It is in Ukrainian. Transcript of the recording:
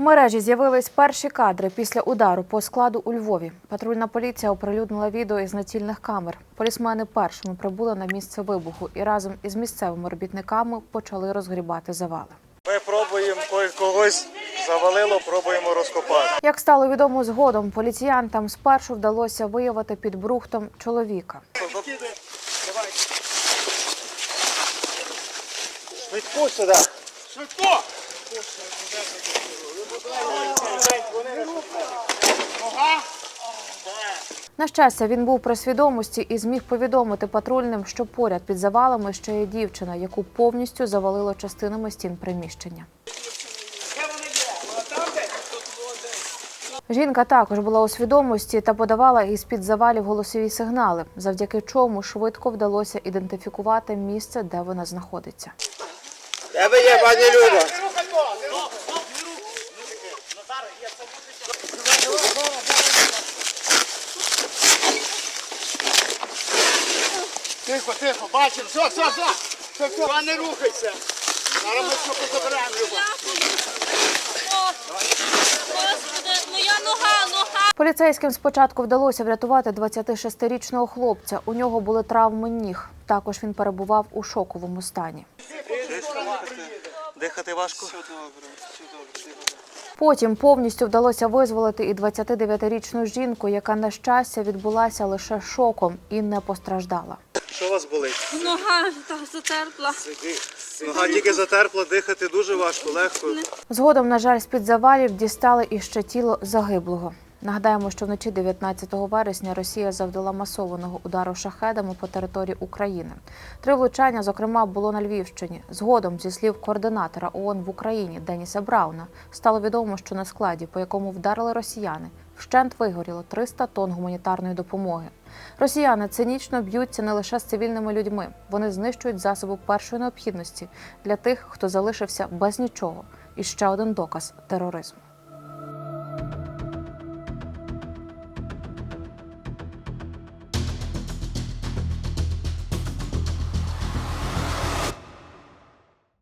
В мережі з'явились перші кадри після удару по складу у Львові. Патрульна поліція оприлюднила відео із націльних камер. Полісмени першими прибули на місце вибуху і разом із місцевими робітниками почали розгрібати завали. Ми пробуємо ко- когось завалило, пробуємо розкопати. Як стало відомо згодом, поліціянтам спершу вдалося виявити під брухтом чоловіка. Швидко сюди. На щастя, він був при свідомості і зміг повідомити патрульним, що поряд під завалами ще є дівчина, яку повністю завалило частинами стін приміщення. Жінка також була у свідомості та подавала із під завалів голосові сигнали, завдяки чому швидко вдалося ідентифікувати місце, де вона знаходиться. Ви є, пані Люба? Тихо, тихо, бачимо, все, все, все, все, все, Та не рухайся. Зараз ми все позаберемо, Люба. Господи, моя нога, нога. Поліцейським спочатку вдалося врятувати 26-річного хлопця. У нього були травми ніг. Також він перебував у шоковому стані. Дихати важко. Потім повністю вдалося визволити і 29-річну жінку, яка на щастя відбулася лише шоком і не постраждала. Що у вас болить? Нога так затерпла. Нога тільки затерпла, дихати дуже важко, легко. Згодом, на жаль, з-під завалів дістали іще тіло загиблого. Нагадаємо, що вночі 19 вересня Росія завдала масованого удару шахедами по території України. Три влучання, зокрема, було на Львівщині. Згодом, зі слів координатора ООН в Україні Деніса Брауна, стало відомо, що на складі, по якому вдарили росіяни, вщент вигоріло 300 тонн гуманітарної допомоги. Росіяни цинічно б'ються не лише з цивільними людьми, вони знищують засоби першої необхідності для тих, хто залишився без нічого. І ще один доказ тероризму.